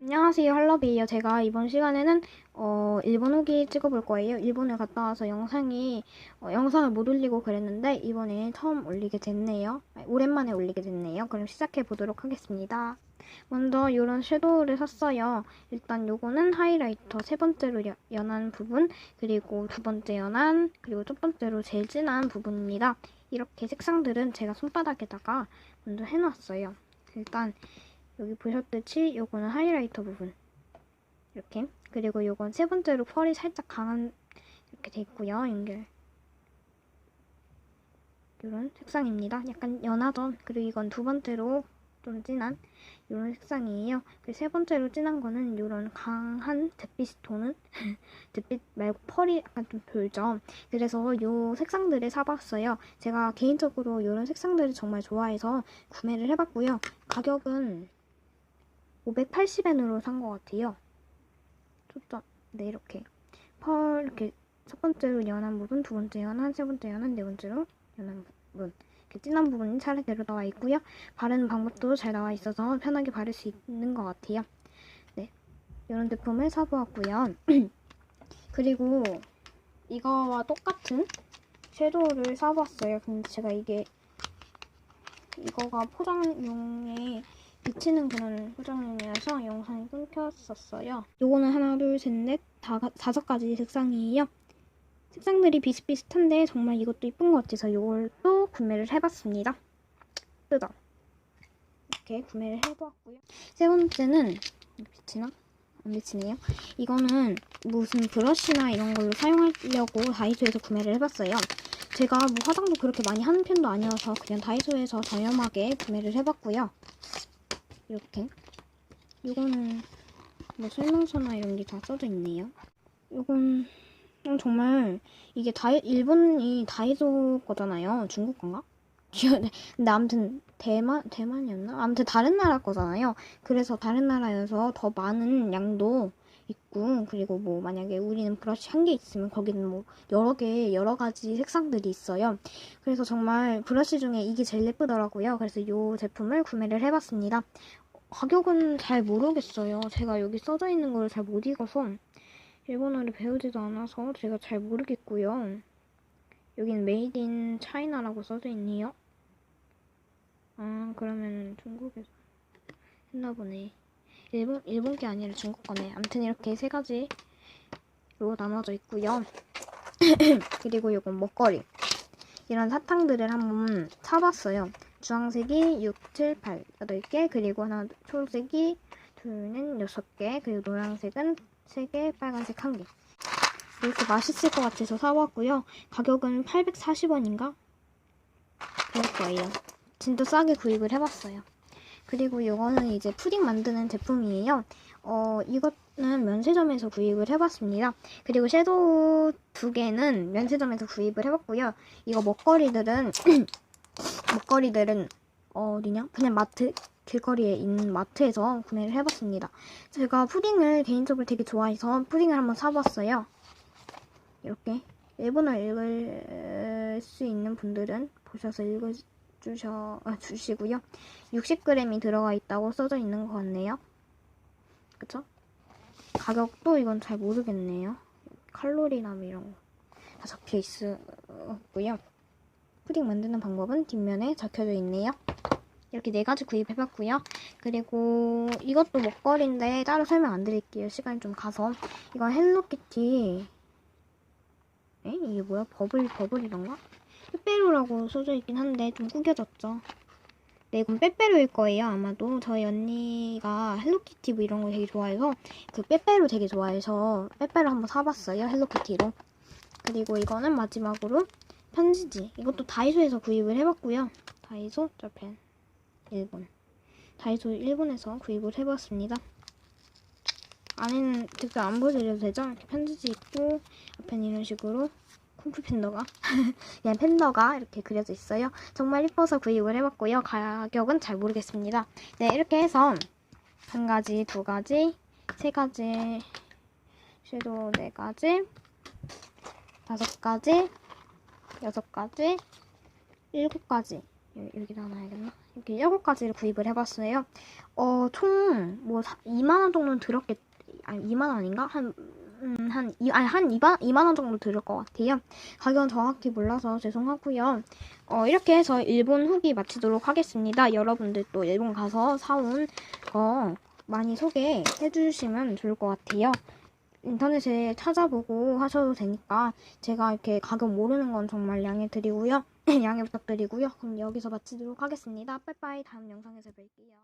안녕하세요 할러비예요. 제가 이번 시간에는 어, 일본 후기 찍어볼 거예요. 일본에 갔다 와서 영상이 어, 영상을 못 올리고 그랬는데 이번에 처음 올리게 됐네요. 오랜만에 올리게 됐네요. 그럼 시작해 보도록 하겠습니다. 먼저 이런 섀도우를 샀어요. 일단 요거는 하이라이터 세 번째로 여- 연한 부분 그리고 두 번째 연한 그리고 첫 번째로 제일 진한 부분입니다. 이렇게 색상들은 제가 손바닥에다가 먼저 해놨어요. 일단 여기 보셨듯이 요거는 하이라이터 부분. 이렇게. 그리고 요건 세 번째로 펄이 살짝 강한 이렇게 돼 있고요 연결. 요런 색상입니다. 약간 연하죠 그리고 이건 두 번째로 좀 진한 요런 색상이에요. 그리고 세 번째로 진한 거는 요런 강한 잿빛이 도는? 잿빛 말고 펄이 약간 좀 돌죠. 그래서 요 색상들을 사봤어요. 제가 개인적으로 요런 색상들을 정말 좋아해서 구매를 해봤고요. 가격은 580엔으로 산 것 같아요. 초점. 네, 이렇게. 펄, 이렇게 첫 번째로 연한 부분, 두 번째 연한, 세 번째 연한, 네 번째로 연한 부분. 이렇게 진한 부분이 차례대로 나와 있고요. 바르는 방법도 잘 나와 있어서 편하게 바를 수 있는 것 같아요. 네. 이런 제품을 사보았고요. 그리고 이거와 똑같은 섀도우를 사봤어요. 근데 제가 이게 이거가 포장용에 비치는 그런 포장용이라서 영상이 끊겼었어요. 요거는 하나, 둘, 셋, 넷, 다, 다섯 가지 색상이에요. 색상들이 비슷비슷한데 정말 이것도 이쁜 것 같아서 이걸 또 구매를 해봤습니다. 뜯어. 이렇게 구매를 해보았고요. 세 번째는 비치나? 안 비치네요. 이거는 무슨 브러쉬나 이런 걸로 사용하려고 다이소에서 구매를 해봤어요. 제가 뭐 화장도 그렇게 많이 하는 편도 아니어서 그냥 다이소에서 저렴하게 구매를 해봤고요. 이렇게 이거는 뭐 설명서나 이런 게 다 써져 있네요. 이건 정말 이게 다이 일본이 다이소 거잖아요. 중국 건가? 기억나. 근데 아무튼 대만 대만이었나? 아무튼 다른 나라 거잖아요. 그래서 다른 나라여서 더 많은 양도 있고 그리고 뭐 만약에 우리는 브러쉬 한 개 있으면 거기는 뭐 여러 개 여러 가지 색상들이 있어요. 그래서 정말 브러쉬 중에 이게 제일 예쁘더라고요. 그래서 이 제품을 구매를 해봤습니다. 가격은 잘 모르겠어요. 제가 여기 써져 있는 걸 잘 못 읽어서 일본어를 배우지도 않아서 제가 잘 모르겠고요. 여기는 메이드 인 차이나라고 써져 있네요. 아 그러면 중국에서 했나 보네. 일본 일본 게 아니라 중국 거네. 아무튼 이렇게 세 가지로 나눠져 있고요. 그리고 이건 먹거리. 이런 사탕들을 한번 사봤어요. 주황색이 6, 7, 8, 8개, 그리고 하나 초록색이 둘은 6개, 그리고 노란색은 3개, 빨간색 1개. 이렇게 맛있을 것 같아서 사왔고요. 가격은 840원인가? 그럴 거예요. 진짜 싸게 구입을 해봤어요. 그리고 이거는 이제 푸딩 만드는 제품이에요. 어, 이거는 면세점에서 구입을 해봤습니다. 그리고 섀도우 두 개는 면세점에서 구입을 해봤고요. 이거 먹거리들은 먹거리들은 어디냐? 그냥 마트 길거리에 있는 마트에서 구매를 해봤습니다. 제가 푸딩을 개인적으로 되게 좋아해서 푸딩을 한번 사봤어요. 이렇게 일본어 읽을 수 있는 분들은 보셔서 읽어주셔 아, 주시고요. 60g이 들어가 있다고 써져 있는 것 같네요. 그쵸? 가격도 이건 잘 모르겠네요. 칼로리나 뭐 이런 거 다 적혀 있고요. 푸딩 만드는 방법은 뒷면에 적혀져 있네요. 이렇게 네 가지 구입해봤고요. 그리고 이것도 먹거리인데 따로 설명 안 드릴게요. 시간이 좀 가서. 이건 헬로키티. 에? 이게 뭐야? 버블, 버블이던가? 빼빼로라고 써져 있긴 한데 좀 구겨졌죠. 네, 이건 빼빼로일 거예요. 아마도 저희 언니가 헬로키티 뭐 이런 거 되게 좋아해서 그 빼빼로 되게 좋아해서 빼빼로 한번 사봤어요. 헬로키티로. 그리고 이거는 마지막으로 편지지. 이것도 다이소에서 구입을 해봤고요. 다이소 저펜 일본. 다이소 일본에서 구입을 해봤습니다. 안에는 직접 안 보여드려도 되죠? 이렇게 편지지 있고 앞엔 이런 식으로 쿵푸 팬더가 그냥 팬더가 이렇게 그려져 있어요. 정말 이뻐서 구입을 해봤고요. 가격은 잘 모르겠습니다. 네 이렇게 해서 한 가지, 두 가지, 세 가지, 섀도우 네 가지, 다섯 가지, 여섯 가지, 일곱 가지 여- 여기다 놔야겠나? 이렇게 7가지를 구입을 해봤어요. 어, 총, 뭐, 2만원 정도는 들었겠, 아니, 2만원 아닌가? 한, 음, 한, 이, 아니, 한 2만, 2만원 정도 들을 것 같아요. 가격은 정확히 몰라서 죄송하고요. 어, 이렇게 해서 일본 후기 마치도록 하겠습니다. 여러분들 또 일본 가서 사온 거 많이 소개해 주시면 좋을 것 같아요. 인터넷에 찾아보고 하셔도 되니까 제가 이렇게 가격 모르는 건 정말 양해 드리고요. 양해 부탁드리고요. 그럼 여기서 마치도록 하겠습니다. 빠이빠이 다음 영상에서 뵐게요.